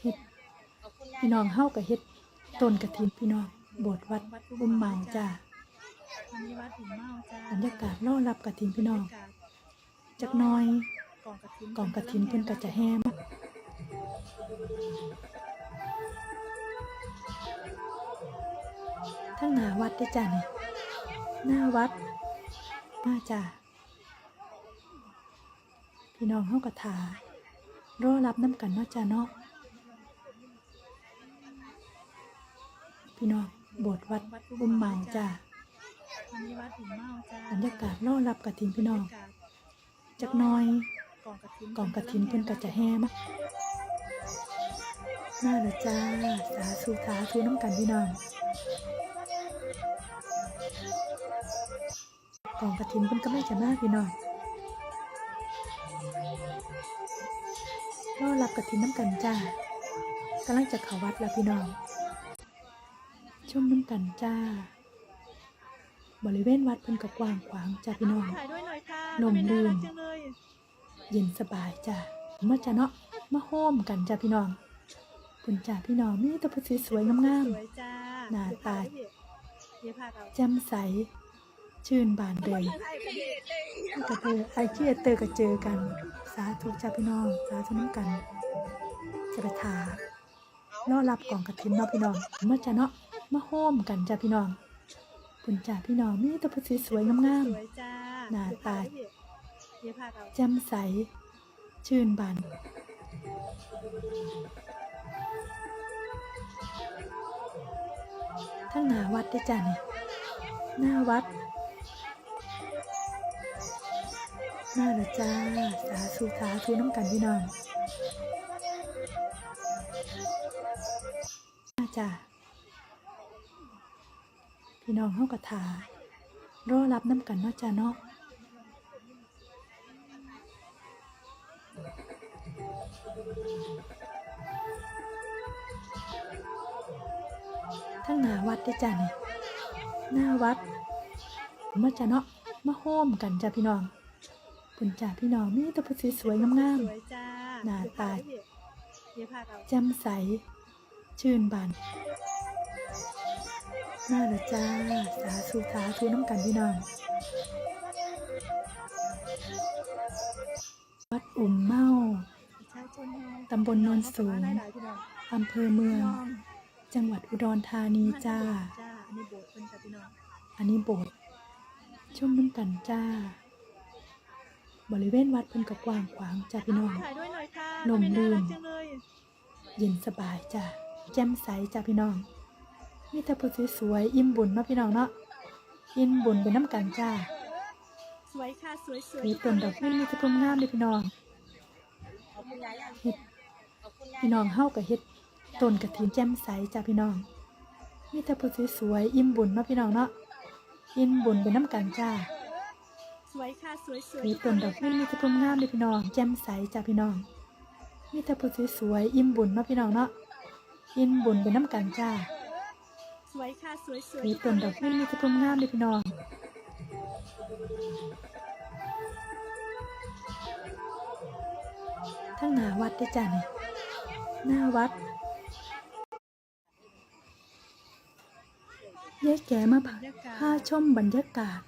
เฮ็ดพี่น้องเฮาก็เฮ็ดต้นกระถินพี่น้องโบสถ์วัดอุ้มเมาจ้าอันนี้วัดหุ่นเมาจ้าบรรยากาศรอรับกระถินพี่น้องจักน้อยกองกระถินกองกระถินเพิ่นก็จะแห่มาทั้งหน้าวัดเด้จ้านี่หน้าวัดมาจ้าพี่น้องเฮาก็ถารอรับน้ำกันเนาะจ้าเนาะ พี่น้องโบสถ์วัดอุ้มเมาจ้าอันนี้วัดหุ่นเมาจ้าบรรยากาศรอรับกระถินพี่น้องจักหน้อยกองกระถินกองกระถินเพิ่นก็จะแห่มามาเลยจ้าสาธุสาธุน้ำกันพี่น้องกองกระถินเพิ่นก็ไม่จะมาพี่น้องรอรับกระถินน้ำกันจ้ากำลังจะเข้าวัดแล้วพี่น้อง ชมน้ำกันจ้า บริเวณวัดเพิ่นก็กว้างขวางจ้าพี่น้อง ถ่ายด้วยหน่อยค่ะลมลื่นทำไน่ารักจังเลยเย็นสบายจ้ะมาจ้ะเนาะมาโฮมกันจ้ะพี่น้องคุณจ้ะพี่น้องมีแต่ผู้สวยๆงามสวยจ้าหน้าตาเดี๋ยวพาเราๆแจ่มใส ชื่นบานเลยกระเตอไอเคียเตอร์ก็เจอกัน สาธุจ้ะพี่น้องสาธุน้ำกันจะไปถารอรับกล่องกระถินเนาะพี่น้องมาจ้ะเนาะ มาโฮมกันจ้ะพี่น้องคุณจ้ะพี่น้องมีแต่ผู้สวยๆงามสวยจ้าหน้าตาเดี๋ยวพาเราๆแจ่มใส ชื่นบานทั้งหน้าวัดเด้อจ้ะนี่หน้าวัดหน้าละจ้า สาธุสาธุน้ำกันพี่น้องมาจ้า พี่น้องเฮากระถารอรับน้ำกันเนาะจ้าเนาะทั้งหน้าวัดเด้อจ้านี่หน้าวัดมาจ้าเนาะมาโฮมกันจ้าพี่น้องคุณจ้าพี่น้องมีแต่ผู้สวยๆงามสวยจ้าหน้าตาเดี๋ยวพาเราๆแจ่มใสชื่นบาน หน้าละจ้า สาธุสาธุน้ำกันพี่น้องวัดอุ่มเมาประชาชนเฮาตำบลโนนสูงได้หลายพี่น้องอำเภอเมืองน้อง จังหวัดอุดรธานีจ้าจ้าอันนี้โบสถ์เป็นจ้าพี่น้องอันนี้โบสถ์ชมน้ำกันจ้า บริเวณวัดเพิ่นก็กว้างขวางจ้าพี่น้องถ่ายด้วยหน่อยค่ะลมทำไน่าลื่นรักจังเลยเย็นสบายจ้าแจ่มใสจ้าพี่น้อง มีแต่ผู้สวยๆอิ่มบุญเนาะพี่น้องเนาะอิ่มบุญไปน้ำกันจ้าสวยค่ะสวยสวยมีต้นดอกไม้มีแต่พุ่มงามเลยพี่น้องเฮ็ดพี่น้องเฮาก็เฮ็ดต้นกระถินแจ่มใสจ้าพี่น้องมีแต่ผู้สวยๆอิ่มบุญเนาะพี่น้องเนาะอิ่มบุญไปน้ำกันจ้าสวยค่ะสวยสวยมีต้นดอกไม้มีแต่พุ่มงามเลยพี่น้องแจ่มใสจ้าพี่น้องมีแต่ผู้สวยๆอิ่มบุญเนาะพี่น้องเนาะอิ่มบุญไปน้ำกันจ้า สวยค่ะสวยสวยมีต้นดอกไม้มีแต่พุ่มงามเลยพี่น้องทั้งหน้าวัดเด้อจ้านี่หน้าวัดยายแก่มาพาพาชมบรรยากาศ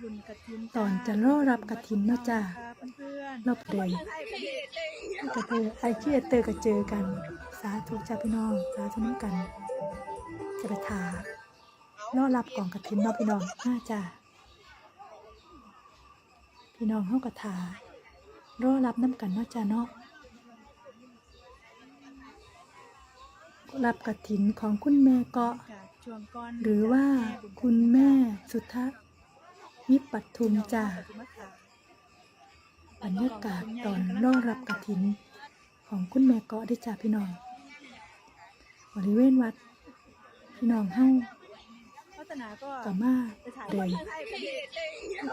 บุญกระถินตอนจะรอรับกฐินเนาะจ้าเพื่อนรอบเดือนกระเตอไอเคียเตอร์ก็เจอกัน สาธุจ้าพี่น้อง สาธุน้ำกัน จะไปถารอรับกล่องกระถินเนาะพี่น้องน่าจ้าพี่น้องเฮากระถารอรับน้ำกันเนาะจ้าเนาะรับกระถินของคุณแม่เกาะ หรือว่าคุณแม่สุทัศน์วิปัตทุมจ้าบรรยากาศตอนรอรับกระถินของคุณแม่เกาะได้จ้าพี่น้องบริเวณวัด พี่น้องเฮาพัฒนาก็กับมาไปถ่ายเดิน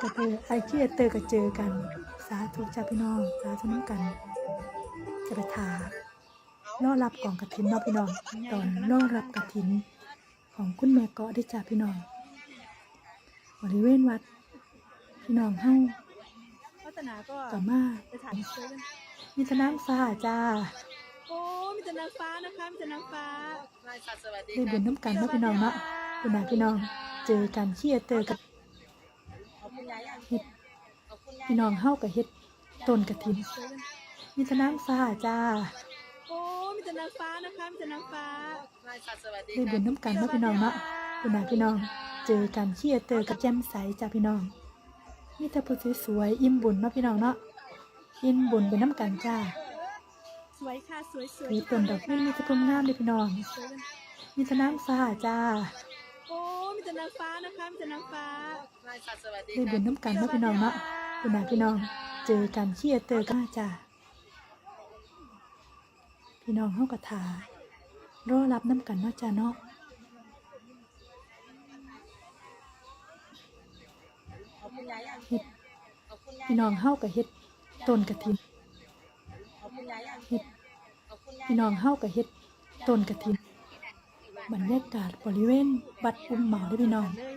กระเตอไอเคียเตอร์ก็เจอกัน สาธุจ้าพี่น้อง สาธุน้ำกัน จะไปถารอรับกล่องกระถินเนาะพี่น้อง ตอนรอรับกระถิน ของคุณแม่เกาะได้จ้าพี่น้อง บริเวณวัด พี่น้องเฮาพัฒนาก็กับมาไปถ่ายเสื้อกันมีแตน้ำฟ้าจ้า โอ้มีแต่นางฟ้านะคะมีแต่นางฟ้าได้บุญน้ำกันเนาะพี่น้องเนาะคุณนาพี่น้องเจอกันเชียร์เตอกับเฮ็ดพี่น้องเฮากับเฮ็ดต้นกระถินมีแตะน้ำฟ้าจ้าโอ้มีแต่นางฟ้านะคะมีแต่นางฟ้าได้บุญน้ำกันเนาะพี่น้องเนาะคุณนาพี่น้องเจอกันเชียร์เตอกับแจ่มใสจ้าพี่น้องมีแต่ผู้สวยๆอิ่มบุญเนาะพี่น้องเนาะอิ่มบุญเป็นน้ำกันจ้า สวยค่ะสวยสวยมีต้นดอกไม้มีแต่พรมงามเลยพี่น้อง มีแตะน้ำฟ้าจ้า โอ้มีแต่นางฟ้านะคะมีแต่นางฟ้าได้บุญน้ำกันเนาะพี่น้องเนาะคุณนาพี่น้อง เจอกันเชียร์เตอกันจ้าพี่น้องเฮากระถารอรับน้ำกันเนาะจ้าเนาะเฮ็ดพี่น้องเฮากับเฮ็ดต้นกระถิน เฮ็ดพี่น้องเฮากับเฮ็ดต้นกระถินบรรยากาศบริเวณวัดอุ้มเหมาเด้อพี่น้องเลย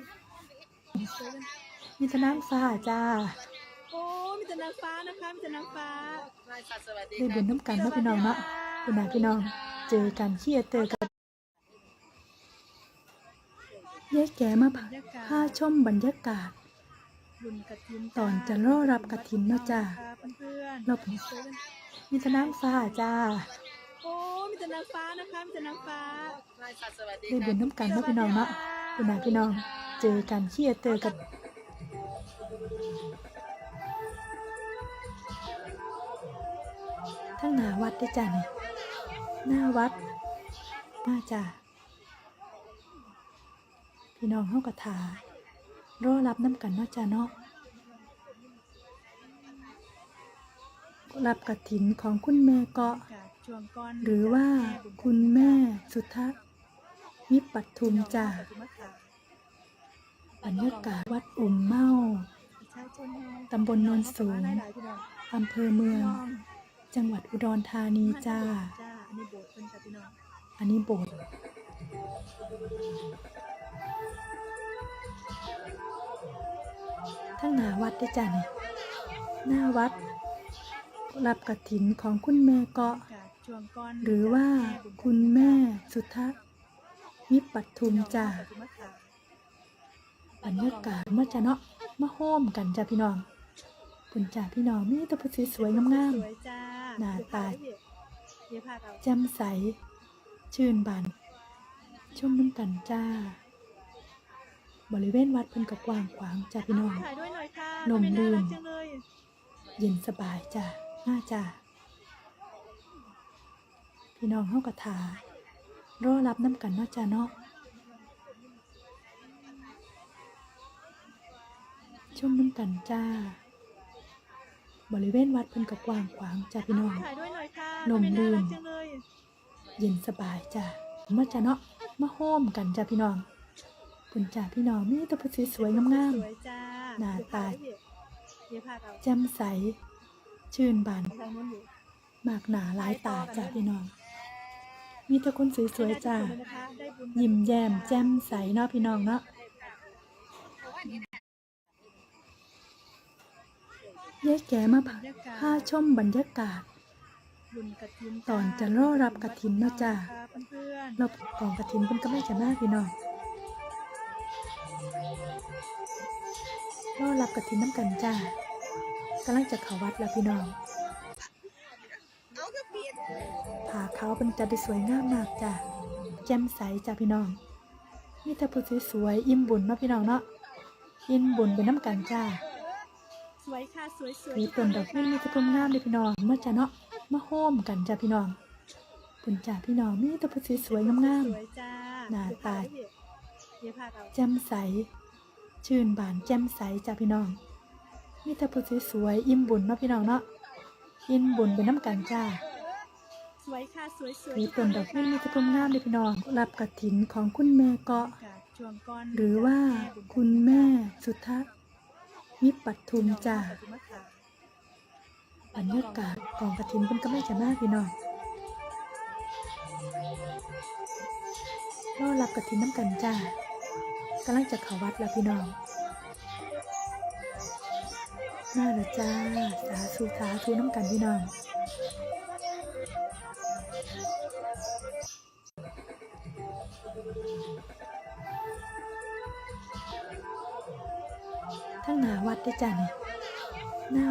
มีแตะน้ำฟ้าจ้า โอ้มีแต่นางฟ้านะคะมีแต่นางฟ้าได้บุญน้ำกันเนาะพี่น้องเนาะคุณนาพี่น้อง เจอกันเชียร์เตอกันยายแก่มาพาชมบรรยากาศบุญกระถินตอนจะรอรับกฐินเนาะจ้าเพื่อนๆเราเป็น มีแตะน้ำฟ้าจ้าโอ้มีแต่นางฟ้านะคะมีแต่นางฟ้าได้บุญน้ำกันเนาะพี่น้องเนาะคุณนาพี่น้องเจอกันเชียร์เตอกันทั้งหน้าวัดได้อจ้านี่หน้าวัดมาจ้าพี่น้องเฮากระถา รอรับน้ำกันเนาะจ้าเนาะ รับกฐินของคุณแม่เกาะจากช่วงก่อนหรือว่าคุณแม่สุทธวิปัตทุมจ้าบรรยากาศวัดอุ่มเมาประชาชนเฮาตำบลโนนสูงหลายๆพี่น้องอำเภอเมือง จังหวัดอุดรธานีจ้าจ้าอันนี้โบสถ์เพิ่นจ้ะพี่น้องอันนี้โบสถ์ทั้งหน้าวัดได้อจ้านี่หน้าวัด รับกฐินของคุณแม่เกาะจากช่วงก่อนหรือว่าคุณแม่สุทธวิปัตทุมจ้าบรรยากาศมาจะเนาะมาโฮมกันจ้าพี่น้องคุณจ่าพี่น้องมีแต่ผู้สวยๆงามสวยจ้าหน้าตาเดี๋ยวพาเราๆแจ่มใส ชื่นบานชมน้ำกันจ้า บริเวณวัดเพิ่นก็กว้างขวางจ้าพี่น้องถ่ายด้วยหน่อยค่ะลมทำไน่ารักลื่นจังเลยเย็นสบายจ้า น่าจ้าพี่น้องเฮากระถารอรับน้ำกันเนาะจ้าเนาะชมน้ำกันจ้า บริเวณวัดเพิ่นก็กว้างขวางจ้าพี่น้องถ่ายด้วยหน่อยค่ะลมทำไน่าลื่รันกจังเลยเย็นสบายจ้ามาจ้าเนาะมาโฮมกันจ้าพี่น้องคุณจ้าพี่น้องมีแต่ผู้สวยๆงามสวยจ้าหน้าตาเดี๋ยวพาเราๆแจ่มใส ชื่นบานมากหนาหลายตาจ้าพี่น้อง มีแต่คนสวยๆจ้าได้บุญนะยิ้มแย้มแจ่มใสเนาะพี่น้องเนาะยายแก่มาบรรยาชมบรรยากาศ ตอนจะรอรับกฐินเนาะจ้าเรอบกองกระถินเพิ่นก็ไม่จะมากพี่น้องรอรับกระถินน้ำกันจ้า กำลังจะเข้าวัดแล้วพี่น้องผาเขาวเป็นจะได้สวยงามมากจ้าแจ่มใสจ้าพี่น้องมีแต่ผู้สวยๆอิ่มบุญเนาะพี่น้องเนาะอิ่มบุญเป็นน้ำกันจ้าๆสวยค่ะสวยสวยมีต้นดอกไม้มีแต่พรมงามเลยพี่น้องมาจ้าเนาะมาโฮมกันจ้าพี่น้องคุณจ้าพี่น้องมีแต่ผู้สวยๆงามสวยจ้าหน้าตาเดี๋ยวพาเราๆแจ่มใส ชื่นบานแจ่มใสจ้าพี่น้อง มีแต่ผู้สวยๆอิ่มบุญเนาะพี่น้องเนาะอิ่มบุญเป็นน้ำกันจ้าสวยค่ะสวยสวยมีต้นดอกไม้มีแต่พรมงามเลยพี่น้องรับกฐินของคุณแม่เกาะจากช่วงก่อนหรือว่าคุณแม่สุทธวิปัตทุมจ้าบรรยากาศกองกระถินเพิ่นก็ไม่จะมากพี่น้องรอรับกระถินน้ำกันจ้ากำลังจะเข้าวัดแล้วพี่น้อง มาเลยจ้า สาธุสาธุน้ำกันพี่น้องทั้งหนาวัดได้จ้ะเนี่ยหน้า